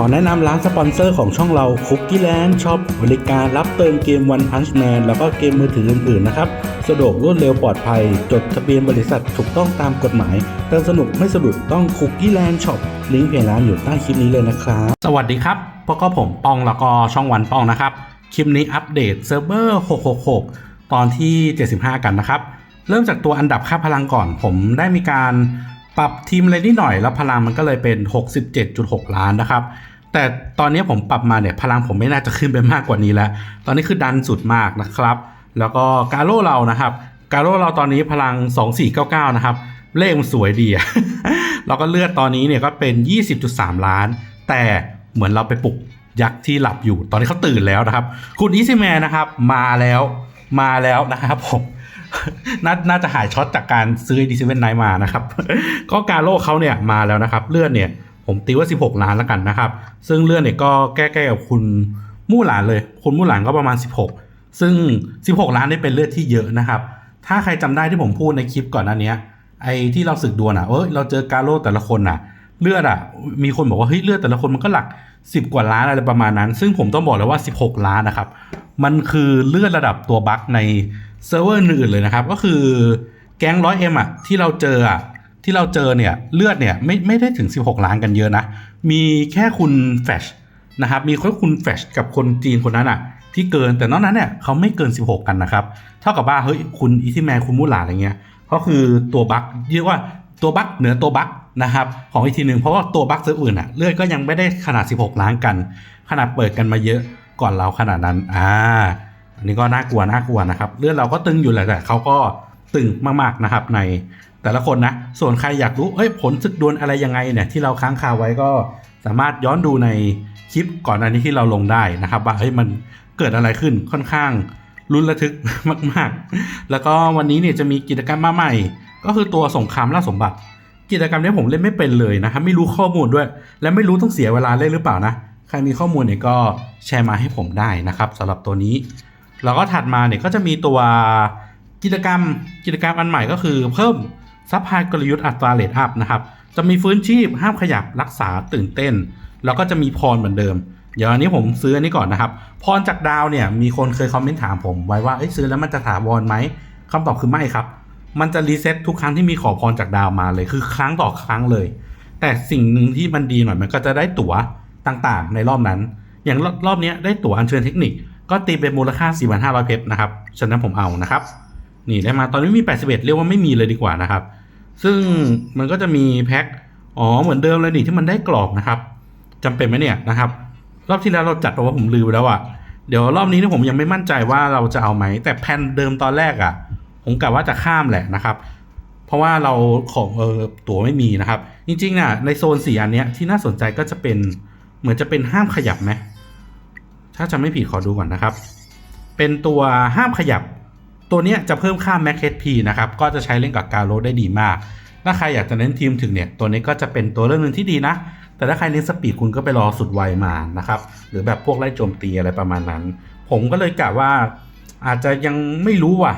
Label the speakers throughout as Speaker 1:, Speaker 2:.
Speaker 1: ขอแนะนำร้านสปอนเซอร์ของช่องเราคุกกี้แลนด์ช็อปบริการรับเติมเกม One Punch Man แล้วก็เกมมือถืออื่นๆ นะครับ สะดวกรวดเร็วปลอดภัย จดทะเบียนบริษัทถูกต้องตามกฎหมาย เติมสนุกไม่สะดุดต้องคุกกี้แลนด์ช็อปลิงก์เพจร้านอยู่ใต้คลิปนี้เลยนะครับ
Speaker 2: สวัสดีครับพวกก็ผมปองแล้วก็ช่องวันปองนะครับ คลิปนี้อัปเดตเซิร์ฟเวอร์ 666 ตอนที่ 75 กันนะครับ เริ่มจากตัวอันดับค่าพลังก่อน ผมได้มีการปรับทีมอะไรนิดหน่อยแล้วพลังมันก็เลยเป็น 67.6 ล้านนะครับ แต่ตอนนี้ผมปรับมาเนี่ยพลังผมไม่น่าจะขึ้นไปมากกว่านี้แล้ว ตอนนี้คือดันสุดมากนะครับ แล้วก็กาโร่เรานะครับ กาโร่เราตอนนี้พลัง 2499 นะครับ เลขมันสวยดีอะแล้วก็เลือดตอนนี้เนี่ยก็เป็น 20.3 ล้าน แต่เหมือนเราไปปลุกยักษ์ที่หลับอยู่ ตอนนี้เขาตื่นแล้วนะครับ คุณอีซิแมนนะครับ มาแล้วมาแล้วนะครับผมนน่าจะหายช็อตจากการซื้อดีซิเวนไนมานะครับ ก็การโลเขาเนี่ยมาแล้วนะครับ เลือดเนี่ย ผมตีว่า 16 ล้านแล้วกันนะครับ ซึ่งเลือดเนี่ยก็ใกล้ๆกับคุณมู่หลานเลย คุณมู่หลานก็ประมาณ 16 ซึ่ง 16 ล้านนี่เป็นเลือดที่เยอะนะครับ ถ้าใครจำได้ที่ผมพูดในคลิปก่อนหน้านี้ไอ้ที่เราศึกดวลอะเอ้ยเราเจอกาโร่แต่ละคนอะ เลือดอะ มีคนบอกว่าเฮ้ยเลือดแต่ละคนมันก็หลัก 10 กว่าล้านอะไรประมาณนั้น ซึ่งผมต้องบอกเลยว่า 16 ล้านนะครับ มันคือเลือดระดับตัวบัคในเซิร์ฟเวอร์อื่นเลยนะครับ ก็คือแก๊งร้อยเอ็มอะที่เราเจออะ ที่เราเจอเนี่ยเลือดเนี่ยไม่ไม่ได้ถึง 16 ล้านกันเยอะนะ มีแค่คุณแฟชนะครับมีแค่คุณแฟชกับคนจีนคนนั้นอะที่เกินแต่นอกนั้นเนี่ยเขาไม่เกิน 16 กันนะครับ เท่ากับว่าเฮ้ยคุณอีซี่แมนคุณมูหลาอะไรเงี้ยก็คือตัวบัคเรียกว่าตัวบัคเหนือตัวบัคนะครับของอีกทีหนึ่งเพราะว่าตัวบัคเซิร์ฟอื่นอะเลือดก็ยังไม่ได้ขนาด 16 ล้านกัน ขนาดเปิดกันมาเยอะก่อนเราขนาดนั้นอ่าอันนี้ก็น่ากลัวน่ากลัวนะครับ เลือดเราก็ตึงอยู่แหละแต่เขาก็ตึงมากๆนะครับใน แต่ละคนนะ ส่วนใครอยากรู้เอ้ยผลศึกดวลอะไรยังไงเนี่ยที่เราค้างคาไว้ก็สามารถย้อนดูในคลิปก่อนอันนี้ที่เราลงได้นะครับว่าเฮ้ยมันเกิดอะไรขึ้นค่อนข้างลุ้นระทึกมาก ๆ แล้วก็วันนี้เนี่ยจะมีกิจกรรมมาใหม่ ก็คือตัวสงครามล่าสมบัติ กิจกรรมนี้ผมเล่นไม่เป็นเลยนะครับไม่รู้ข้อมูลด้วย และไม่รู้ต้องเสียเวลาเล่นหรือเปล่านะใครมีข้อมูลเนี่ยก็แชร์มาให้ผมได้นะครับสำหรับตัวนี้ แล้วก็ถัดมาเนี่ยก็จะมีตัวกิจกรรมกิจกรรมอันใหม่ก็คือเพิ่ม ซัพพลายกลยุทธ์อัตราเลทอัพนะครับ จะมีฟื้นชีพห้ามขยับรักษาตื่นเต้น แล้วก็จะมีพรเหมือนเดิม เดี๋ยวอันนี้ผมซื้ออันนี้ก่อนนะครับ พรจากดาวเนี่ยมีคนเคยคอมเมนต์ถามผมไว้ว่าเอ้ยซื้อแล้วมันจะถาวรไหมคำตอบคือไม่ครับ มันจะรีเซ็ตทุกครั้งที่มีขอพรจากดาวมาเลย คือครั้งต่อครั้งเลย แต่สิ่งหนึ่งที่มันดีหน่อยมันก็จะได้ตั๋วต่างๆ ในรอบนั้น อย่างรอบนี้ได้ตั๋วอัญเชิญเทคนิค ก็ตีเป็นมูลค่า 4,500 เพชรนะครับ ฉะนั้นผมเอานะครับ นี่ได้มาตอนนี้มี 81 เรียกว่าไม่มีเลยดีกว่านะครับ ซึ่งมันก็จะมีแพ็คอ๋อเหมือนเดิมเลยนี่ที่มันได้กรอบนะครับจำเป็นไหมเนี่ยนะครับ รอบที่แล้วเราจัดเอาว่าผมลืมไปแล้วอะเดี๋ยวรอบนี้เนี่ยผมยังไม่มั่นใจว่าเราจะเอาไหม แต่แผนเดิมตอนแรกอะผมกะว่าจะข้ามแหละนะครับ เพราะว่าเราของเออตั๋วไม่มีนะครับ จริงๆน่ะในโซนสี่อันเนี้ยที่น่าสนใจก็จะเป็นเหมือนจะเป็นห้ามขยับไหมถ้าจำไม่ผิดขอดูก่อนนะครับ เป็นตัวห้ามขยับ ตัวนี้จะเพิ่มค่า Max HP นะครับ ก็จะใช้เล่นกับการโรดได้ดีมาก ถ้าใครอยากจะเน้นทีมถึงเนี่ย ตัวนี้ก็จะเป็นตัวเลือกหนึ่งที่ดีนะ แต่ถ้าใครเน้นสปีดคุณก็ไปรอสุดไวมานะครับ หรือแบบพวกไล่โจมตีอะไรประมาณนั้น ผมก็เลยกะว่าอาจจะยังไม่รู้ว่ะ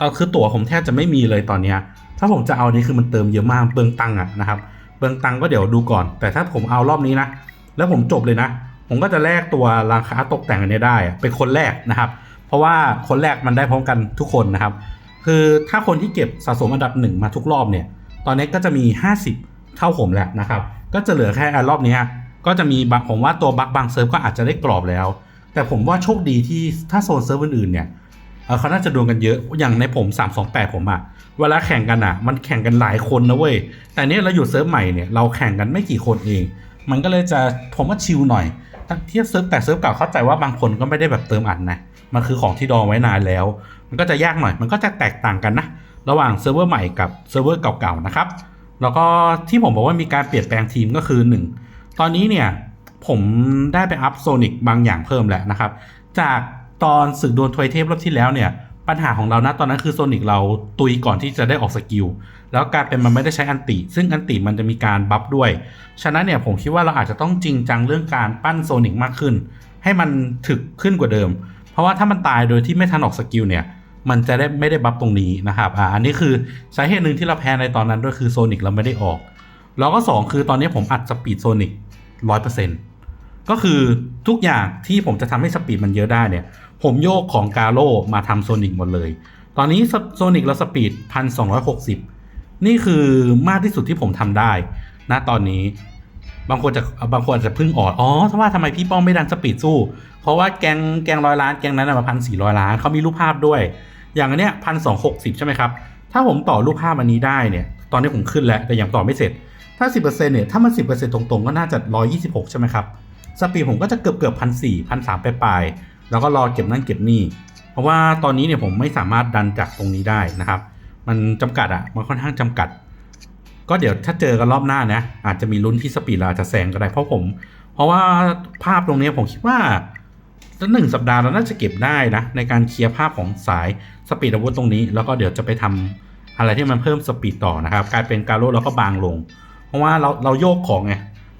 Speaker 2: ตอนคือตั๋วผมแทบจะไม่มีเลยตอนเนี้ย ถ้าผมจะเอานี่คือมันเติมเยอะมากเบืองตังค์อะนะครับเบืองตังค์ก็เดี๋ยวดูก่อน แต่ถ้าผมเอารอบนี้นะ แล้วผมจบเลยนะ ผมก็จะแลกตัวราคาตกแต่งอันนี้ได้ เป็นคนแรกนะครับ เพราะว่าคนแรกมันได้พร้อมกันทุกคนนะครับ คือถ้าคนที่เก็บสะสมอันดับหนึ่งมาทุกรอบเนี่ย ตอนนี้ก็จะมี 50 เท่าผมแหละนะครับ ก็จะเหลือแค่อันรอบนี้ก็จะมีผมว่าตัวบักบางเซิร์ฟก็อาจจะได้กรอบแล้ว แต่ผมว่าโชคดีที่ถ้าโซนเซิร์ฟอื่นๆเนี่ยเขาน่าจะดวลกันเยอะอย่างในผม 328 ผมอะเวลาแข่งกันอะมันแข่งกันหลายคนนะเว้ยแต่เนี้ยเราอยู่เซิร์ฟใหม่เนี่ยเราแข่งกันไม่กี่คนเอง มันก็เลยจะผมว่าชิลหน่อยถ้าเทียบเซิร์ฟแต่เซิร์ฟเก่าเข้าใจว่าบางคนก็ไม่ได้แบบเติมอัดนะ มันคือของที่ดองไว้นานแล้ว มันก็จะยากหน่อย มันก็จะแตกต่างกันนะ ระหว่างเซิร์ฟเวอร์ใหม่กับเซิร์ฟเวอร์เก่าๆนะครับ แล้วก็ที่ผมบอกว่ามีการเปลี่ยนแปลงทีมก็คือ 1 ตอนนี้เนี่ยผมได้ไปอัพโซนิกบางอย่างเพิ่มแล้วนะครับ จากตอนศึกดวลทวยเทพรอบที่แล้วเนี่ยปัญหาของเรานะตอนนั้นคือโซนิกเราตุยก่อนที่จะได้ออกสกิล แล้วกายเป็นมันไม่ได้ใช้อันติ ซึ่งอันติมันจะมีการบัฟด้วย ฉะนั้นเนี่ยผมคิดว่าเราอาจจะต้องจริงจังเรื่องการปั้นโซนิกมากขึ้น ให้มันถึกขึ้นกว่าเดิม เพราะว่าถ้ามันตายโดยที่ไม่ทันออกสกิลเนี่ยมันจะได้ไม่ได้บัฟตรงนี้นะครับอ่าอันนี้คือสาเหตุหนึ่งที่เราแพ้ในตอนนั้นด้วยคือโซนิกเราไม่ได้ออก แล้วก็ 2 คือตอนนี้ผมอัดสปีดโซนิกร้อยเปอร์เซ็นต์ก็คือทุกอย่างที่ผมจะทำให้สปีดมันเยอะได้เนี่ย ผมโยกของกาโ o มาทำโซนิกหมดเลย ตอนนี้โซนิกเราสปีดพันสองร้อยหกสิบนี่คือมากที่สุดที่ผมทำได้นะตอนนี้ บางคนจะบางคนอาจจะพึ่งออดอ๋อถ้าว่าทำไมพี่ป้องไม่ดันสปีดสู้ เพราะว่าแกงแกงร้อยล้านแกงนั้นนะมาพันสี่ร้อยล้านเขามีรูปภาพด้วย อย่างอันเนี้ยพันสองหกสิบใช่ไหมครับ ถ้าผมต่อรูปภาพอันนี้ได้เนี่ยตอนนี้ผมขึ้นแล้วแต่ยังต่อไม่เสร็จ ถ้า10%เซ็นเนี่ยถ้ามัน10%ตรงๆ ก็น่าจะ126ใช่ไหมครับสปีดผมก็จะเกือบเกือบพันสี่พันสามไปลายๆแล้วก็รอเก็บนั่นเก็บนี่เพราะว่าตอนนี้เนี่ยผมไม่สามารถดันจากตรงนี้ได้นะครับ มันจำกัดอะมันค่อนข้างจำกัด ก็เดี๋ยวถ้าเจอกันรอบหน้านะ อาจจะมีลุ้นที่สปีดเราอาจจะแซงก็ได้เพราะผม เพราะว่าภาพตรงนี้ผมคิดว่าสักหนึ่งสัปดาห์เราน่าจะเก็บได้นะ ในการเคลียร์ภาพของสายสปีดอาวุธตรงนี้ แล้วก็เดี๋ยวจะไปทำอะไรที่มันเพิ่มสปีดต่อนะครับ กลายเป็นการโลแล้วก็บางลง เพราะว่าเราเราโยกของไง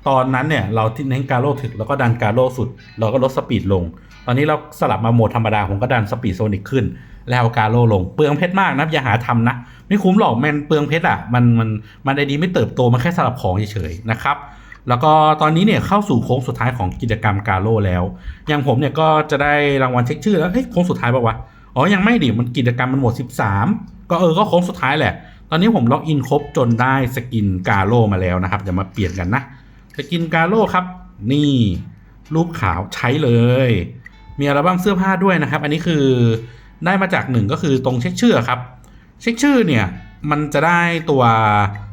Speaker 2: ตอนนั้นเนี่ยเราที่เน้นการโลถึกแล้วก็ดันการโลสุด เราก็ลดสปีดลง ตอนนี้เราสลับมาโหมดธรรมดาผมก็ดันสปีดโซนิกขึ้น แล้วเอาการโลลงเปลืองเพชรมากนะอย่าหาทำนะ ไม่คุ้มหรอกแมนเปลืองเพชรอะมันมันมันไอดีไม่เติบโตมันแค่สลับของเฉยๆนะครับแล้วก็ตอนนี้เนี่ยเข้าสู่โค้งสุดท้ายของกิจกรรมกาโลแล้ว อย่างผมเนี่ยก็จะได้รางวัลเช็คชื่อแล้วเฮ้ยโค้งสุดท้ายป่าวะอ๋อยังไม่ดิมันกิจกรรมมันหมด 13 ก็เออก็โค้งสุดท้ายแหละ ตอนนี้ผมล็อกอินครบจนได้สกินกาโลมาแล้วนะครับเดี๋ยวมาเปลี่ยนกันนะสกินกาโลครับ นี่รูปขาวใช้เลย มีอัลบั้มเสื้อผ้าด้วยนะครับ อันนี้คือ ได้มาจากหนึ่งก็คือตรงเช็คชื่อครับ เช็คชื่อเนี่ยมันจะได้ตัว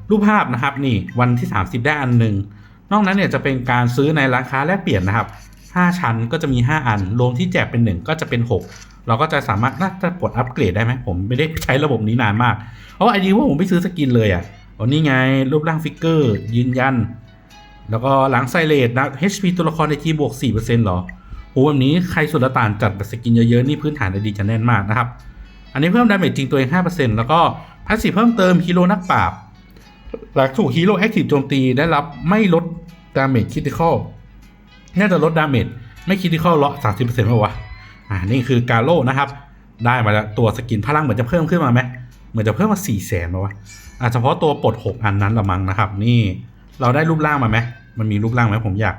Speaker 2: รูปภาพนะครับนี่วันที่ 30 ได้อันหนึ่งนอกนั้นเนี่ยจะเป็นการซื้อในร้านค้าแลกเปลี่ยนนะครับ 5 ชั้นก็จะมี 5 อัน รวมที่แจกเป็น 1 ก็จะเป็น 6 เราก็จะสามารถน่าจะปลดอัปเกรดได้ไหมผมไม่ได้ใช้ระบบนี้นานมากเพราะไอดีว่าผมไม่ซื้อสกินเลยอะอ๋อนี่ไงรูปร่างฟิกเกอร์ยืนยัน แล้วก็หลังไซเลตนะ HP ตัวละครในทีบวก4%หรอ โหแบบนี้ใครสุดละตานจัดแบบสกินเยอะๆ นี่พื้นฐานไอดีจะแน่นมากนะครับ อันนี้เพิ่มดาเมจจริงตัวเอง 5%แล้วก็พาสซีฟเพิ่มเติมฮีโร่นักปราบ หลังถูกฮีโร่แอคทีฟโจมตีได้รับไม่ลดดาเมจคริติคอลน่าจะลดดาเมจไม่คริติคอลลามสิบเปอร์เซ็นต์ป่าวะอ่านี่คือกาโลนะครับ ได้มาแล้วตัวสกินพลังเหมือนจะเพิ่มขึ้นมาไหมเหมือนจะเพิ่มมาสี่แสนป่าวะอาจจะเฉพาะตัวปลดหกอันนั้นละมั้งนะครับ นี่เราได้รูปร่างมาไหมมันมีรูปร่างไหมผมอยาก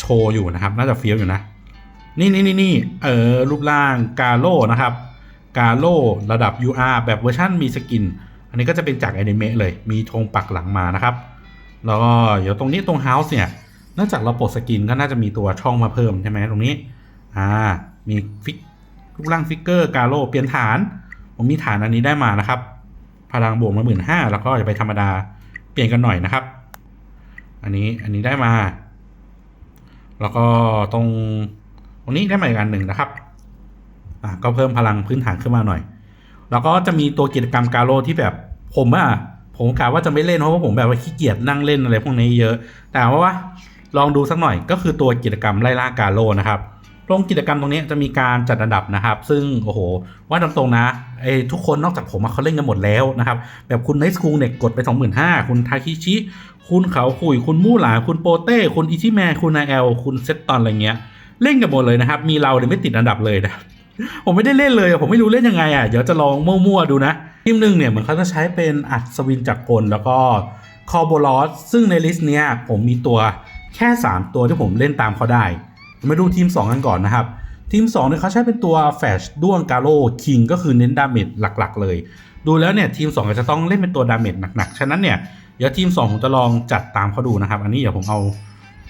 Speaker 2: โชว์อยู่นะครับ น่าจะเฟี้ยวอยู่นะ นี่นี่นี่นี่เออรูปร่างกาโลนะครับกาโลระดับ UR แบบเวอร์ชันมีสกิน อันนี้ก็จะเป็นจากแอนิเมะเลย มีธงปักหลังมานะครับ แล้วก็เดี๋ยวตรงนี้ตรงเฮาส์เนี่ยเนื่องจากเราปลดสกินก็น่าจะมีตัวช่องมาเพิ่มใช่ไหมตรงนี้ อ่า มีฟิกรูปร่างฟิกเกอร์กาโลเปลี่ยนฐาน ผมมีฐานอันนี้ได้มานะครับ พลังบวกมาหมื่นห้าแล้วก็จะไปธรรมดา เปลี่ยนกันหน่อยนะครับ อันนี้ อันนี้ได้มา แล้วก็ตรงตรงนี้ได้มาอีกอันหนึ่งนะครับอะก็เพิ่มพลังพื้นฐานขึ้นมาหน่อย แล้วก็จะมีตัวกิจกรรมกาโลที่แบบผมอะผมกะว่าจะไม่เล่นเพราะว่าผมแบบว่าขี้เกียจนั่งเล่นอะไรพวกนี้เยอะ แต่ว่าว่าลองดูสักหน่อยก็คือตัวกิจกรรมไล่ล่ากาโลนะครับ ตรงกิจกรรมตรงนี้จะมีการจัดอันดับนะครับ ซึ่งโอ้โห ว่าตรงๆนะไอ้ทุกคนนอกจากผมเขาเล่นกันหมดแล้วนะครับ แบบคุณไนท์สคูลเนี่ยกดไป 25,000 คุณทาคิชิ คุณเขาคุย คุณมู่หลา คุณโปเต้ คุณอิชิแมคุณนาแอล คุณเซตตอนอะไรเงี้ย เล่นกันหมดเลยนะครับ มีเราเนี่ยไม่ติดอันดับเลยนะผมไม่ได้เล่นเลยผมไม่รู้เล่นยังไงอะ เดี๋ยวจะลองมั่วๆดูนะทีมหนึ่งเนี่ยเหมือนเขาจะใช้เป็นอัศวินจักรกลแล้วก็คอโบลอสซึ่งในลิสต์เนี้ยผมมีตัวแค่ 3 ตัวที่ผมเล่นตามเขาได้ มาดูทีม 2 กันก่อนนะครับ ทีม 2 เนี่ยเขาใช้เป็นตัวแฟชด้วงกาโลคิงก็คือเน้นดาเมจหลักๆ เลย ดูแล้วเนี่ยทีม2อาจะต้องเล่นเป็นตัวดาเมจหนักๆ ฉะนั้นเนี่ยเดี๋ยวทีม 2 ผมจะลองจัดตามเขาดูนะครับ อันนี้เดี๋ยวผมเอา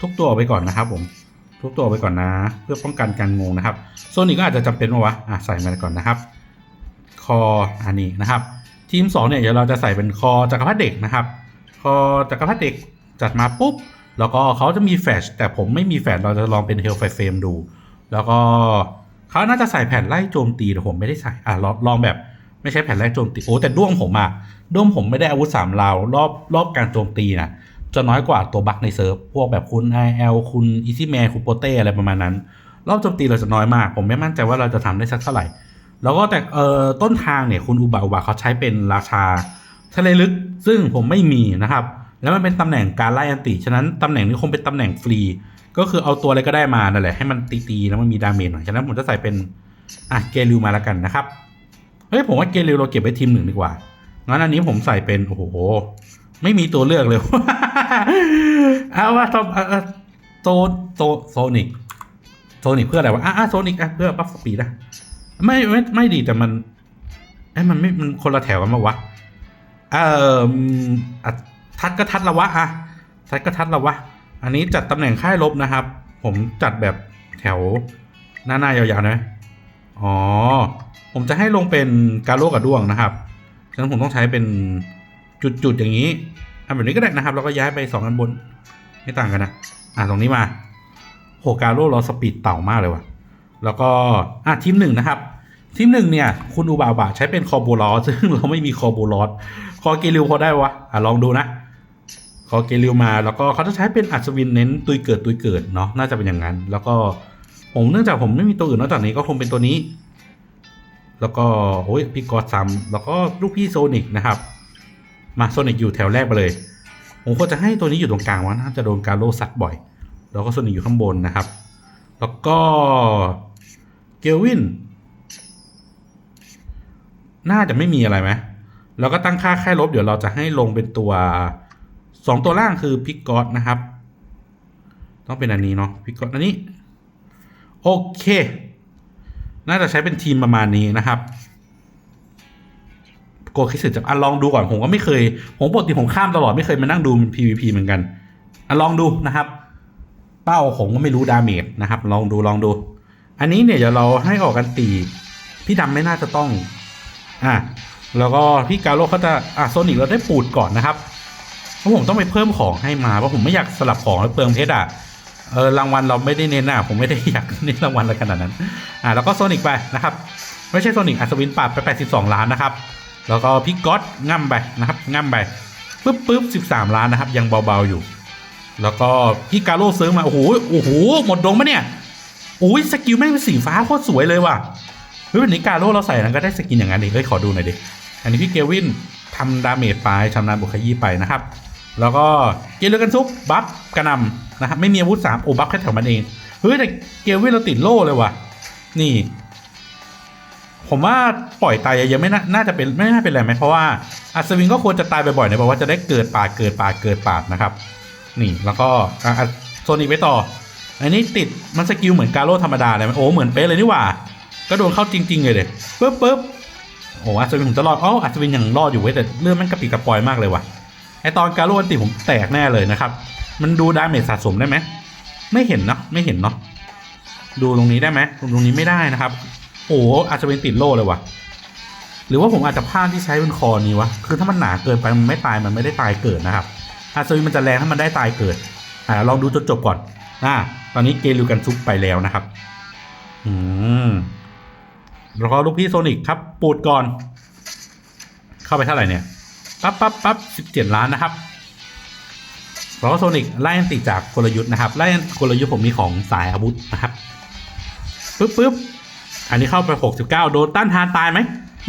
Speaker 2: ทุกตัวไปก่อนนะครับผมทุกตัวไปก่อนนะ เพื่อป้องกันการงงนะครับโซนิกก็อาจจะจำเป็นว่าวะอะใส่มาก่อนนะครับ คออันนี้นะครับ ทีม 2 เนี่ยเดี๋ยวเราจะใส่เป็นคอจักรพรรดิเด็กนะครับ คอจักรพรรดิเด็กจัดมาปุ๊บ แล้วก็เขาจะมีแฟชแต่ผมไม่มีแฟชเราจะลองเป็นเฮลไฟเฟมดู แล้วก็เขาน่าจะใส่แผ่นไล่โจมตีแต่ผมไม่ได้ใส่อะลองลองแบบไม่ใช่แผ่นไล่โจมตีโอ้แต่ด้วงผมอะด้วงผมไม่ได้อาวุธสามราวรอบรอบการโจมตีนะจะน้อยกว่าตัวบัคในเซิร์ฟพวกแบบคุณ IL คุณอีซี่แมนคุณโปเต้อะไรประมาณนั้น รอบโจมตีเราจะน้อยมาก ผมไม่มั่นใจว่าเราจะทำได้สักเท่าไหร่ แล้วก็แต่เอ่อต้นทางเนี่ยคุณอุบะอุบะเขาใช้เป็นราชาทะเลลึกซึ่งผมไม่มีนะครับ แล้วมันเป็นตำแหน่งการไล่อันติ ฉะนั้นตำแหน่งนี้คงเป็นตำแหน่งฟรี ก็คือเอาตัวอะไรก็ได้มานั่นแหละให้มันตีๆแล้วมันมีดาเมจหน่อยฉะนั้นผมจะใส่เป็นอะเกลิวมาแล้วกันนะครับเฮ้ยผมว่าเกลิวเราเก็บไว้ทีมหนึ่งดีกว่างั้นอันนี้ผมใส่เป็นโอ้โหไม่มีตัวเลือกเลยเอาว่าโซโซโซนิกโซนิกเพื่ออะไรวะอะโซนิกอะเพื่อบัฟสปีดนะไม่ไม่ไม่ดีแต่มันเอ้มันไม่มันคนละแถวกันมาวะเอ่ออะ ทัดก็ทัดละวะอะทัดก็ทัดละวะ อันนี้จัดตำแหน่งค่ายลบนะครับ ผมจัดแบบแถวหน้าหน้ายาวๆนะอ๋อ ผมจะให้ลงเป็นกาโลกับด้วงนะครับ ฉะนั้นผมต้องใช้เป็นจุดๆอย่างนี้ทำแบบนี้ก็ได้นะครับ แล้วก็ย้ายไปสองอันบน ไม่ต่างกันนะ อะตรงนี้มาโหกาโลเราสปีดเต่ามากเลยว่ะ แล้วก็อะทีมหนึ่งนะครับ ทีมหนึ่งเนี่ย คุณอูบาบะใช้เป็นคอโบลอสซึ่งเราไม่มีคอโบลอสคอเกลิวพอได้วะ อะลองดูนะ อเกลิวมา แล้วก็เขาจะใช้เป็นอัศวินเน้นตุยเกิดตุยเกิดเนาะน่าจะเป็นอย่างนั้น แล้วก็ผมเนื่องจากผมไม่มีตัวอื่นนอกจากนี้ก็คงเป็นตัวนี้ แล้วก็โอ้ยพี่กอดซัมแล้วก็ลูกพี่โซนิกนะครับ มาโซนิกอยู่แถวแรกไปเลย ผมควรจะให้ตัวนี้อยู่ตรงกลางวะน่าจะโดนการโลซัดบ่อย แล้วก็โซนิกอยู่ข้างบนนะครับ แล้วก็เกลวินน่าจะไม่มีอะไรไหมแล้วก็ตั้งค่าค่ายลบเดี๋ยวเราจะให้ลงเป็นตัว สองตัวล่างคือพิกกอตนะครับ ต้องเป็นอันนี้เนาะพิกกอตอันนี้ โอเค น่าจะใช้เป็นทีมประมาณนี้นะครับโกคิสึจะอะลองดูก่อนผมก็ไม่เคย ผมปกติผมข้ามตลอดไม่เคยมานั่งดู PVP เหมือนกันอะลองดูนะครับ เป้าผมก็ไม่รู้ดาเมจนะครับ ลองดูลองดู อันนี้เนี่ยเดี๋ยวเราให้ออกกันตีพี่ดำไม่น่าจะต้อง อะแล้วก็พี่กาโลเขาจะอะโซนิกเราได้ปูดก่อนนะครับ ราะผมต้องไปเพิ่มของให้มาเพราะผมไม่อยากสลับของแล้วเปลืองเพชรอะเออรางวัลเราไม่ได้เน้นอะผมไม่ได้อยากเน้นรางวัลอะไรขนาดนั้นอะแล้วก็โซนิกไปนะครับไม่ใช่โซนิกอัศวินปราบไป 82 ล้านนะครับ แล้วก็พี่ก๊อตง่ำไปนะครับง่ำไปปึ๊บปึ๊บ13 ล้านนะครับ ยังเบาๆอยู่ แล้วก็พี่กาโลซื้อมาโอ้โหโอ้โหหมดดงปะเนี่ยโอ้ยสกิลแม่งเป็นสีฟ้าโคตรสวยเลยว่ะเฮ้ยวันนี้กาโลเราใส่นั้นก็ได้สกินอย่างนั้นดิเฮ้ยขอดูหน่อยดิอันนี้พี่เกวินทำดาเมจไปชำนาญบุคยีไปนะครับ แล้วก็เกลือกันซุปบัฟกระนำนะครับไม่มีอาวุธสามโอ้บัฟแค่แถวมันเองเฮ้ยแต่เกลวินเราติดโล่เลยว่ะ นี่ ผมว่าปล่อยตายเยอะๆไม่น่าน่าจะเป็นไม่น่าเป็นอะไรไหมเพราะว่าอัศวินก็ควรจะตายบ่อยๆนะเพราะว่าจะได้เกิดป่าเกิดป่าเกิดป่านะครับ นี่แล้วก็อะโซนิกไปต่อ อันนี้ติดมันสกิลเหมือนกาโร่ธรรมดาเลยโอ้เหมือนเป๊ะเลยนี่หว่า ก็โดนเข้าจริง ๆ เลยเด็ปึ๊บปึ๊บโอ้อัศวินผมจะรอดอ๋ออัศวินยังรอดอยู่เว้ยแต่เรื่องมันกระปิดกระปอยมากเลยว่ะ ไอตอนการโร่อันติผมแตกแน่เลยนะครับ มันดูดาเมจสะสมได้ไหม ไม่เห็นเนาะ ไม่เห็นเนาะ ดูตรงนี้ได้ไหมตรงนี้ไม่ได้นะครับ โอ้อาจจะเป็นติดโล่เลยว่ะ หรือว่าผมอาจจะพลาดที่ใช้เป็นคอนี้วะ คือถ้ามันหนาเกินไปมันไม่ตายมันไม่ได้ตายเกิดนะครับ อาซวินมันจะแรงถ้ามันได้ตายเกิด อ่าลองดูจนจบก่อน อ่า ตอนนี้เกลิวกันซุปไปแล้วนะครับ อืมแล้วก็ลูกพี่โซนิกครับ ปูดก่อน เข้าไปเท่าไหร่เนี่ย ปั๊บปั๊บปั๊บสิบเจ็ดล้านนะครับแล้วก็โซนิกไล่อันติจากกลยุทธ์นะครับไล่กลยุทธ์ผมมีของสายอาวุธนะครับปึ๊บปึ๊บอันนี้เข้าไป69โดนต้านทานตายไหม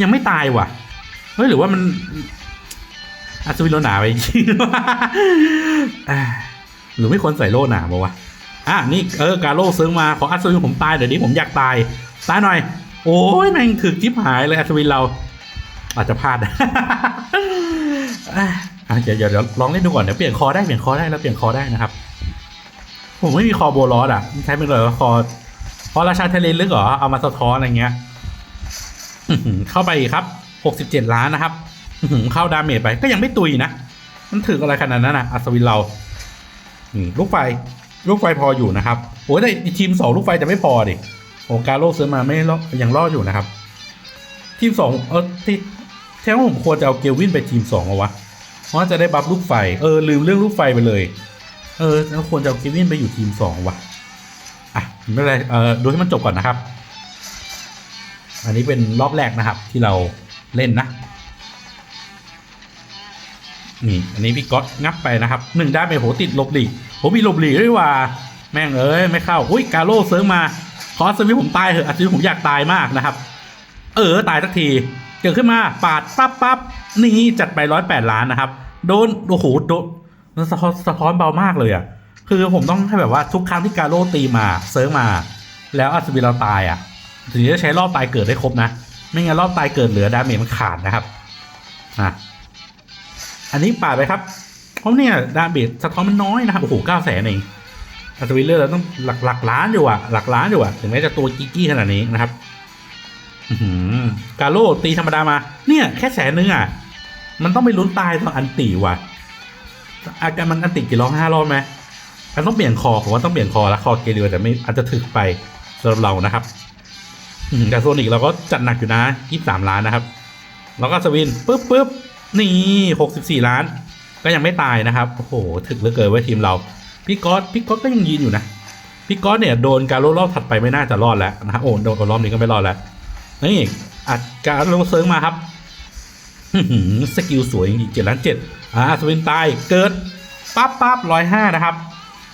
Speaker 2: ยังไม่ตายว่ะเฮ้ยหรือว่ามันอัศวินโลหนาไปจริงหรือไม่ควรใส่โลหนามาวะอะนี่เออกาโลซื้อมาขออัศวินผมตายเดี๋ยวนี้ผมอยากตายตายหน่อย โอ้ยแม่งถึกจิ๊บหายเลยอัศวินเรา อาจจะพลาด อะอะเดี๋ยวเดี๋ยวลองเล่นดูก่อนเดี๋ยวเปลี่ยนคอได้เปลี่ยนคอได้แล้วเปลี่ยนคอได้นะครับผมไม่มีคอโบลอสอะใช้เป็นเลยคอเพราะราชาทะเลลึกเหรอเอามาสะท้อนอะไรเงี้ยเข้าไปครับหกสิบเจ็ดล้านนะครับเข้าดาเมจไปก็ยังไม่ตุยนะมันถึกอะไรขนาดนั้นนะอัศวินเราลูกไฟลูกไฟพออยู่นะครับโอ้ยแต่ทีมสองลูกไฟจะไม่พอดิโอกาโลซื้อมาไม่ยังรอดอยู่นะครับ ทีมสองเออที่ แท้ว่าผมควรจะเอาเกลวินไปทีมสองเอาวะ เพราะว่าจะได้บัฟลูกไฟ เออ ลืมเรื่องลูกไฟไปเลย เออแล้วควรจะเอาเกลวินไปอยู่ทีมสองวะอะไม่เป็นไร เออดูให้มันจบก่อนนะครับ อันนี้เป็นรอบแรกนะครับที่เราเล่นนะนี่อันนี้พี่ก๊อตงับไปนะครับหนึ่งด้านไปโหติดลบหลีกผมมีลบหลีกด้วยว่า แม่งเอ้ยไม่เข้าอุ้ยกาโร่เซิร์ฟมา ขอสวิผมตายเถอะอาจจะผมอยากตายมากนะครับ เออตายสักที กิดขึ้นมาปาดปั๊บปั๊บนี่จัดไปร้อยแปดล้านนะครับ โดนโอ้โหโดนสะท้อนสะท้อนเบามากเลยอะคือผมต้องให้แบบว่าทุกครั้งที่กาโร่ตีมาเซิร์ฟมา แล้วอัศวินเราตายอะถึงจะใช้รอบตายเกิดได้ครบนะไม่งั้นรอบตายเกิดเหลือดาเมจมันขาดนะครับอะอันนี้ปาดไปครับเพราะเนี่ยดาเมจสะท้อนมันน้อยนะครับโอ้โหเก้าแสนเองอัศวินเลือดเราต้องหลักหลักล้านอยู่อะหลักล้านอยู่อะถึงแม้จะตัวกิ๊กกี้ขนาดนี้นะครับ กาโลตีธรรมดามา เนี่ย แค่แสนนึงอะ มันต้องไปลุ้นตายตอนอันตีว่ะ อาการมันอันติกี่รอบห้ารอบไหมมันต้องเปลี่ยนคอผมว่าต้องเปลี่ยนคอแล้วคอเกลียวแต่ไม่อาจจะถึกไปสำหรับเรานะครับแต่โซนิกเราก็จัดหนักอยู่นะยี่สามล้านนะครับ แล้วก็สวินปุ๊บปุ๊บนี่หกสิบสี่ล้าน ก็ยังไม่ตายนะครับ โอ้โห ถึกเหลือเกินไว้ทีมเรา พี่ก๊อตพี่ก๊อตก็ยังยืนอยู่นะ พี่ก๊อตเนี่ยโดนการโลรอบถัดไปไม่น่าจะรอดแล้วนะโอ้โดนรอบนี้ก็ไม่รอดแล้ว นี่อัดการลงเซิร์งมาครับสกิลสวยจริงเจ็ดล้านเจ็ดอ่าสวินตายเกิดปั๊บปั๊บร้อยห้านะครับ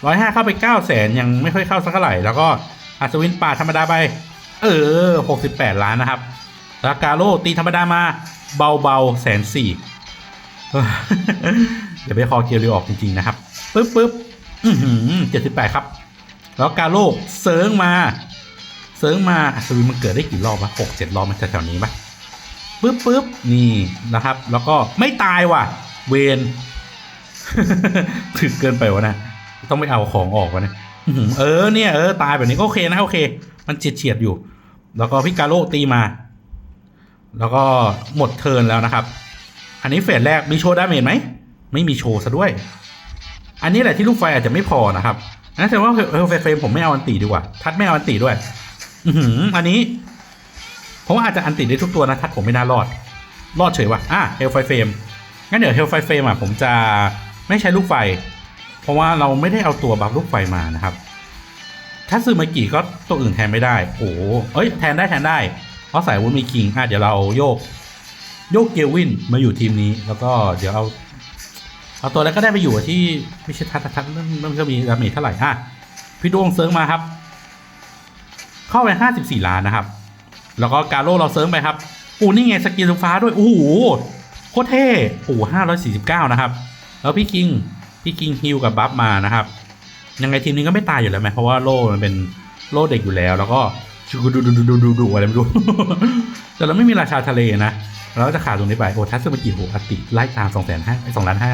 Speaker 2: ร้อยห้าเข้าไปเก้าแสนยังไม่ค่อยเข้าสักเท่าไหร่ แล้วก็อัศวินป่าธรรมดาไป เออหกสิบแปดล้านนะครับล้วกาโลตีธรรมดามาเบาเบาแสนสี่เดี๋ยวไปคอเกียร์ออกจริง ๆ นะครับปึ๊บปึ๊บเจ็ดสิบแปดครับ แล้วกาโลเซิร์งมา เซิร์งมาอัศวินมันเกิดได้กี่รอบวะหกเจ็ดรอบมันแถวๆนี้ปะปึ๊บปึ๊บนี่นะครับ แล้วก็ไม่ตายว่ะ เวนถึกเกินไปวะนะ ต้องไปเอาของออกวะเนี่ยเออเนี่ยเออตายแบบนี้ก็โอเคนะโอเค มันเฉียดเฉียดอยู่ แล้วก็พิกาโลตีมา แล้วก็หมดเทิร์นแล้วนะครับ อันนี้เฟสแรกมีโชว์ดาเมจไหมไม่มีโชว์ซะด้วย อันนี้แหละที่ลูกไฟอาจจะไม่พอนะครับนั่นแสดงว่าเฟเฟรมผมไม่เอาอันตีดีกว่า ทัดไม่เอาอันตีด้วย อือหืออันนี้ เพราะว่าอาจจะอันติได้ทุกตัวนะทัดผมไม่น่ารอด รอดเฉยว่ะอะเฮลไฟเฟรมงั้นเดี๋ยวเฮลไฟเฟรมอะผมจะไม่ใช้ลูกไฟ เพราะว่าเราไม่ได้เอาตัวบัฟลูกไฟมานะครับถ้าซื้อมากี่ก็ตัวอื่นแทนไม่ได้โอ้โหเอ้ยแทนได้แทนได้ เพราะสายวุ้นมีคิงอะเดี๋ยวเราโยก โยกเกลวินมาอยู่ทีมนี้ แล้วก็เดี๋ยวเอาเอาตัวแล้วก็ได้ไปอยู่ที่ไม่ใช่ทัดทัดทัดมันมันจะมีดาเมจเท่าไหร่อะพี่ดวงเซิร์งมาครับ เข้าไปห้าสิบสี่ล้านนะครับ แล้วก็กาโร่เราเซิร์งไปครับอู้นี่ไงสกิลฟ้าด้วยโอ้โหโคตรเท่โอ้ห้าร้อยสี่สิบเก้านะครับ แล้วพี่คิงพี่คิงฮิวกับบัฟมานะครับ ยังไงทีมนี้ก็ไม่ตายอยู่แล้วไหมเพราะว่าโล่มันเป็นโล่เด็กอยู่แล้ว แล้วก็ชูดูดูดูดูดูดูอะไรไม่รู้แต่เราไม่มีราชาทะเลนะเราก็จะขาดตรงนี้ไปโอ้ทัศมากิโหอติไล่ตามสองแสนห้าสองล้านห้า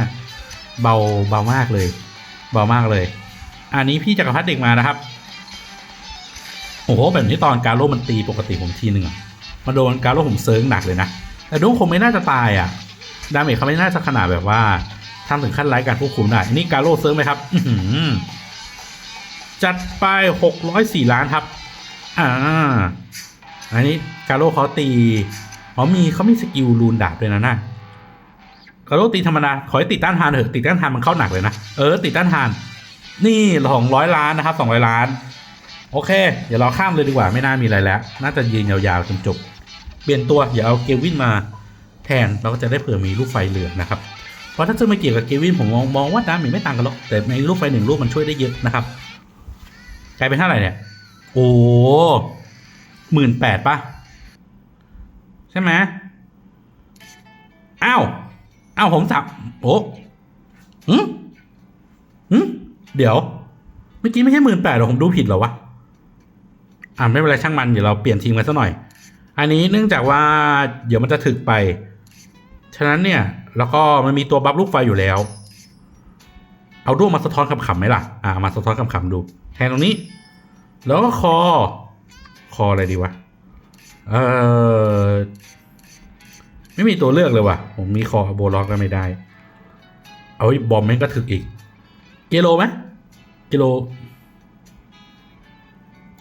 Speaker 2: เบาเบามากเลย เบามากเลย อันนี้พี่จักรพรรดิเด็กมานะครับ โอ้โหแบบนี้ตอนการโล่มันตีปกติผมทีหนึ่งมาโดนการโล่ผมเซิร์งหนักเลยนะ แต่ดูคงไม่น่าจะตายอะ ดาเมจเขาไม่น่าจะขนาดแบบว่าทำถึงขั้นไร้การควบคุมได้นนี้การโล่เซิร์งไหมครับอืจัดไปหกร้อยสี่ล้านครับ อ่า อันนี้การโล่เขาตีเขามีเขามีสกิลรูนดาบด้วยนะน่ะการโล่ตีธรรมดาขอให้ติดต้านทานเถอะติดต้านทานมันเข้าหนักเลยนะ เออติดต้านทาน นี่สองร้อยล้านนะครับสองร้อยล้าน โอเค เดี๋ยวเราข้ามเลยดีกว่าไม่น่ามีอะไรแล้ว น่าจะยืนยาวๆจนจบ เปลี่ยนตัวอย่าเอาเกวินมาแทนเราก็จะได้เผื่อมีลูกไฟเหลือนะครับ เพราะถ้าจะมาเกี่ยวกับเกวินผมมองมองว่าดาเมจไม่ต่างกันหรอกแต่ในลูกไฟหนึ่งลูกมันช่วยได้เยอะนะครับกลายเป็นเท่าไหร่เนี่ย โอ้หมื่นแปดป่ะ ใช่ไหมอ้าวอ้าวผมสับโอ้หืมหืมเดี๋ยว เมื่อกี้ไม่ใช่หมื่นแปดหรอผมดูผิดเหรอวะ อ่าไม่เป็นไรช่างมันเดี๋ยวเราเปลี่ยนทีมกันซะหน่อย อันนี้เนื่องจากว่าเดี๋ยวมันจะถึกไป ฉะนั้นเนี่ย แล้วก็มันมีตัวบัฟลูกไฟอยู่แล้ว เอาด้วงมาสะท้อนคำๆไหมล่ะ อ่ามาสะท้อนคำๆดู แทนตรงนี้ แล้วก็คอ คออะไรดีวะ เออไม่มีตัวเลือกเลยว่ะ ผมมีคอโบล็อกก็ไม่ได้ เอาบอมแม่งก็ถึกอีก เกโลไหมกิโล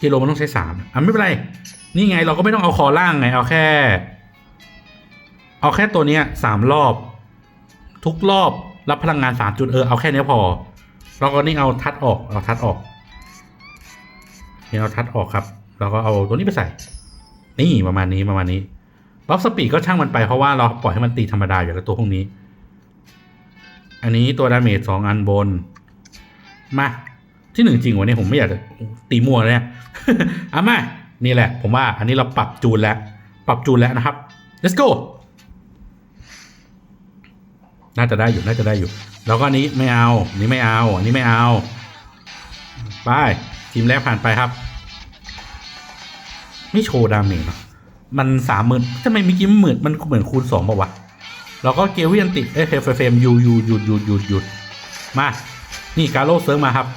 Speaker 2: กิโลมันต้องใช้สามอะไม่เป็นไร นี่ไงเราก็ไม่ต้องเอาคอล่างไง เอาแค่ เอาแค่ตัวเนี้ยสามรอบ ทุกรอบรับพลังงานสามจุดเออเอาแค่นี้พอ เราก็นี่เอาทัดออกเอาทัดออกนี่เอาทัดออกครับแล้วก็เอาตัวนี้ไปใส่ นี่ประมาณนี้ประมาณนี้บัฟสปีดก็ช่างมันไปเพราะว่าเราปล่อยให้มันตีธรรมดาอยู่แล้วตัวพวกนี้ อันนี้ตัวดาเมจสองอันบน มา ที่หนึ่งจริงวะเนี่ยผมไม่อยากจะตีมั่วเลยเนี่ยเอามานี่แหละ ผมว่า อันนี้เราปรับจูนแล้ว ปรับจูนแล้วนะครับ let's go น่าจะได้อยู่น่าจะได้อยู่ แล้วก็นี้ไม่เอานี้ไม่เอาอันนี้ไม่เอาไปทีมแรกผ่านไปครับ ไม่โชว์ดาเมจเนอะมันสามหมื่นทำไมมื่อกี้มหมือนมันเหมือนคูณสองป่าวะแล้วก็เกลวิอันติเอ้ยเฟรมเฟมยูยูหยุดหยุดหยุดหยุดมา นี่กาโลเซิร์ฟมาครับ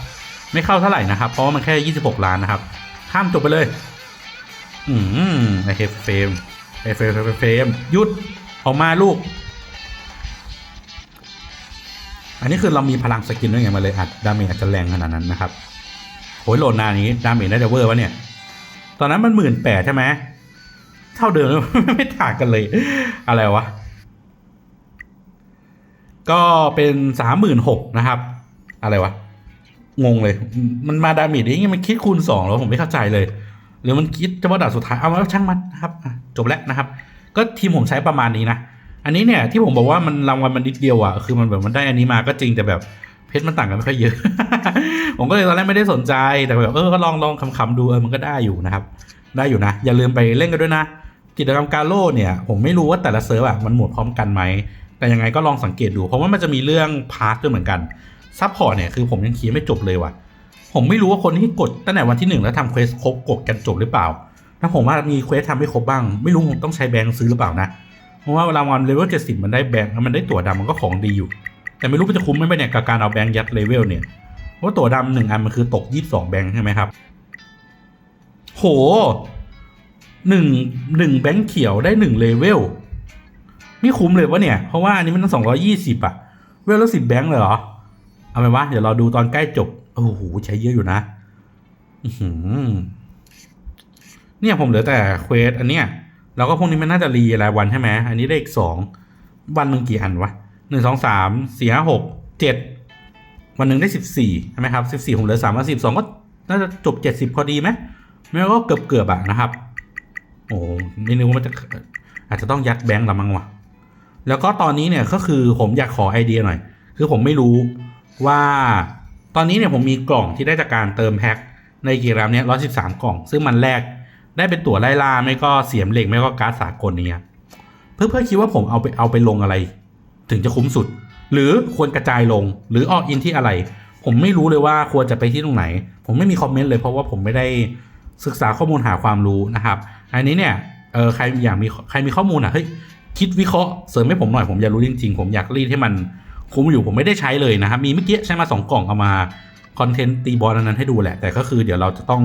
Speaker 2: ไม่เข้าเท่าไหร่นะครับ เพราะว่ามันแค่ 26 ล้านนะครับ ข้ามจบไปเลย อืมไอเฮฟเฟมไอเฟมเฟมเฟมยุดออกมาลูก อันนี้คือเรามีพลังสกินด้วยไงมาเลยอัดดาเมจอาจจะแรงขนาดนั้นนะครับโอ้ยโหลดนานนี้ดาเมจน่าจะเวอร์วะเนี่ย ตอนนั้นมันหมื่นแปดใช่ไหมเท่าเดิมไม่ต่างกันเลย อะไรวะก็เป็นสามหมื่นหกนะครับ อะไรวะ งงเลย มันมาดาเมจได้ยังไงมันคิดคูณสองแล้วผมไม่เข้าใจเลย หรือมันคิดเฉพาะด่านสุดท้าย เอาแล้วช่างมันนะครับจบแล้วนะครับ ก็ทีมผมใช้ประมาณนี้นะ อันนี้เนี่ยที่ผมบอกว่ามันรางวัลมันนิดเดียวอะคือมันแบบมันได้อันนี้มาก็จริงแต่แบบเพชรมันต่างกันไม่ค่อยเยอะ ผมก็เลยตอนแรกไม่ได้สนใจแต่แบบเออก็ลองลองคำๆดูเออมันก็ได้อยู่นะครับ ได้อยู่นะ อย่าลืมไปเล่นกันด้วยนะกิจกรรมการโล่เนี่ย ผมไม่รู้ว่าแต่ละเซิร์ฟอะมันหมดพร้อมกันไหมแต่ยังไงก็ลองสังเกตดู เพราะว่ามันจะมีเรื่องพาร์ทด้วยเหมือนกัน ซัพพอร์ตเนี่ยคือผมยังเคลียร์ไม่จบเลยว่ะ ผมไม่รู้ว่าคนที่กดตั้งแต่วันที่หนึ่งแล้วทำเควสครบกดกันจบหรือเปล่า ถ้าผมว่ามีเควสทำไม่ครบบ้าง ไม่รู้ต้องใช้แบงค์ซื้อหรือเปล่านะ เพราะว่าเวลาวันเลเวลเจ็ดสิบมันได้แบงค์มันได้ตั๋วดำมันก็ของดีอยู่ แต่ไม่รู้มันจะคุ้มไหมเนี่ยกับการเอาแบงค์ยัดเลเวลเนี่ยเพราะว่าตั๋วดำหนึ่งอันมันคือตกยี่สิบสองแบงค์ใช่ไหมครับ โหหนึ่งหนึ่งแบงค์เขียวได้หนึ่งเลเวลนี่คุ้มเลยวะเนี่ย เพราะว่าอันนี้มันต้องสองร้อยี่สิบอะเวลละสิบแบงค์เลยเหรอ เอาไปนว่าเดี๋ยวเราดูตอนใกล้จบโอ้โหใช้เยอะอยู่นะอื้อหือเนี่ยผมเหลือแต่เควสอันเนี้ยแล้วก็พวกนี้มันน่าจะรีรายวันใช่ไหมอันนี้ได้อีกสองวันหนึ่งกี่อันวะหนึ่งสองสามสี่ห้าหกเจ็ดวันหนึ่งได้สิบสี่ใช่ไหมครับสิบสี่ผมเหลือสามสิบสองก็น่าจะจบเจ็ดสิบพอดีไหมไม่ก็เกือบเกือบอะนะครับ โอ้ไม่นึกว่ามันจะอาจจะต้องยัดแบงค์ละมั้งวะแล้วก็ตอนนี้เนี่ยก็คือผมอยากขอไอเดียหน่อย คือผมไม่รู้ ว่าตอนนี้เนี่ยผมมีกล่องที่ได้จากการเติมแพ็คในกีรามเนี่ยร้อยสิบสามกล่อง ซึ่งมันแรกได้เป็นตั๋วไล่ล่าไม่ก็เสียมเหล็กไม่ก็การ์ดสากลเนี่ยเพื่อเพื่อคิดว่าผมเอาไปเอาไปลงอะไร ถึงจะคุ้มสุด หรือควรกระจายลงหรือออกอินที่อะไร ผมไม่รู้เลยว่าควรจะไปที่ตรงไหน ผมไม่มีคอมเมนต์เลยเพราะว่าผมไม่ได้ศึกษาข้อมูลหาความรู้นะครับ อันนี้เนี่ยเออใครอยากมีใครมีข้อมูลอะเฮ้ยคิดวิเคราะห์เสริมให้ผมหน่อยผมอยากรู้จริงๆ ผมอยากรีดให้มัน คุ้มอยู่ผมไม่ได้ใช้เลยนะครับ มีเมื่อกี้ใช้มาสองกล่องเอามาคอนเทนต์ตีบอลอันนั้นให้ดูแหละ แต่ก็คือเดี๋ยวเราจะต้อง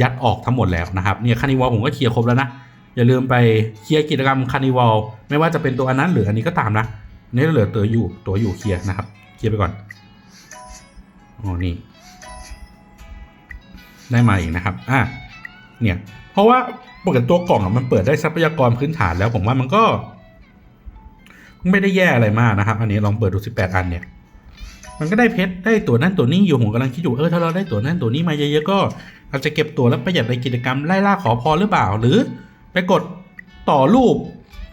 Speaker 2: ยัดออกทั้งหมดแล้วนะครับเนี่ยคานิวอลผมก็เคลียร์ครบแล้วนะ อย่าลืมไปเคลียร์กิจกรรมคานิวอลไม่ว่าจะเป็นตัวอันนั้นหรืออันนี้ก็ตามนะนี่เหลือตัวอยู่ตัวอยู่เคลียร์นะครับ เคลียร์ไปก่อนอ๋อนี่ได้มาอีกนะครับ อะ เนี่ย เพราะว่าปกติตัวกล่องอะมันเปิดได้ทรัพยากรพื้นฐานแล้วผมว่ามันก็ ไม่ได้แย่อะไรมากนะครับ อันนี้ลองเปิดดู 18 อันเนี่ย มันก็ได้เพชรได้ตัวนั่นตัวนี้อยู่ผมกำลังคิดอยู่เออถ้าเราได้ตัวนั่นตัวนี้มาเยอะๆก็ อาจจะเก็บตัวแล้วประหยัดในกิจกรรมไล่ล่าขอพรหรือเปล่า หรือไปกดต่อรูป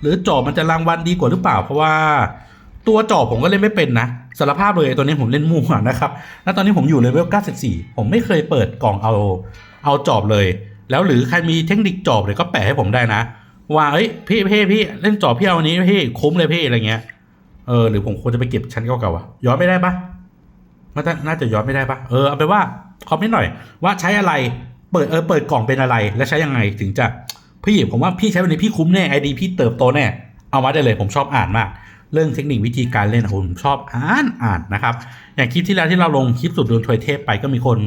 Speaker 2: หรือจอบมันจะรางวัลดีกว่าหรือเปล่า เพราะว่าตัวจอบผมก็เล่นไม่เป็นนะสารภาพเลยตัวนี้ผมเล่นมั่วนะครับแล้วตอนนี้ผมอยู่เลเวล 94 ผมไม่เคยเปิดกล่องเอาเอาจอบเลย แล้วหรือใครมีเทคนิคจอบเลยก็แปะให้ผมได้นะ ว่าเอ้ยพี่พี่พี่เล่นจอบพี่เอาอันนี้พี่คุ้มเลยพี่อะไรเงี้ยเออหรือผมควรจะไปเก็บชั้นเก่าๆอะย้อนไม่ได้ปะน่าจะน่าจะย้อนไม่ได้ปะเออเอาไปว่าคอมเมนต์หน่อยว่าใช้อะไรเปิดเออเปิดกล่องเป็นอะไร และใช้ยังไงถึงจะพี่ผมว่าพี่ใช้วันนี้พี่คุ้มแน่ไอดีพี่เติบโตแน่เอามาได้เลยผมชอบอ่านมาก เรื่องเทคนิควิธีการเล่นอะผมชอบอ่านอ่านนะครับ อย่างคลิปที่แล้วที่เราลงคลิปสุดดวงทวยเทพไปก็มีคน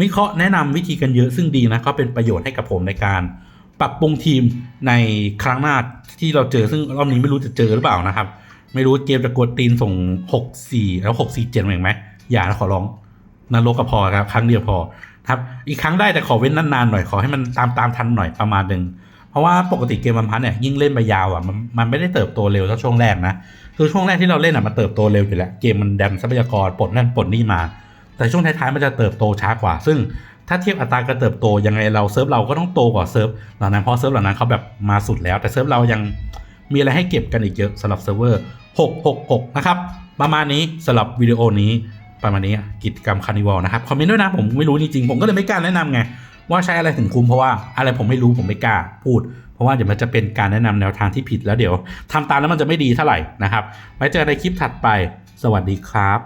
Speaker 2: วิเคราะห์แนะนำวิธีกันเยอะซึ่งดีนะก็เป็นประโยชน์ให้กับผมในการ ปรับปรุงทีมในครั้งหน้าที่เราเจอซึ่งรอบนี้ไม่รู้จะเจอหรือเปล่านะครับ ไม่รู้เกมจะกดตีนส่ง6 4แล้ว6 4 7มาอีกไหมอย่านะขอร้องนรกก็พอครับ ครั้งเดียวพอครับอีกครั้งได้แต่ขอเว้นนานๆหน่อยขอให้มันตามตามทันหน่อยประมาณหนึ่งเพราะว่าปกติเกมมันพันเนี่ยยิ่งเล่นไปยาวอะมันมันไม่ได้เติบโตเร็วเท่าช่วงแรกนะคือช่วงแรกที่เราเล่นอะมันเติบโตเร็วอยู่แล้วเกมมันดันทรัพยากรปลดนั่นปลดนี่มา แต่ช่วงท้ายๆมันจะเติบโตช้ากว่า ซึ่ง ถ้าเทียบอัตราการเติบโตยังไงเราเซิร์ฟเราก็ต้องโตกว่าเซิร์ฟเหล่านั้นเพราะเซิร์ฟเหล่านั้นเขาแบบมาสุดแล้ว แต่เซิร์ฟเรายังมีอะไรให้เก็บกันอีกเยอะสำหรับเซิร์ฟเวอร์ 666 นะครับ ประมาณนี้สำหรับวิดีโอนี้ประมาณนี้กิจกรรมคานิวัลนะครับ คอมเมนต์ด้วยนะ ผมไม่รู้จริงๆ ผมก็เลยไม่กล้าแนะนำไง ว่าใช้อะไรถึงคุ้มเพราะว่าอะไรผมไม่รู้ผมไม่กล้าพูด เพราะว่าเดี๋ยวมันจะเป็นการแนะนำแนวทางที่ผิดแล้วเดี๋ยวทำตามแล้วมันจะไม่ดีเท่าไหร่นะครับไว้เจอในคลิปถัดไป สวัสดีครับ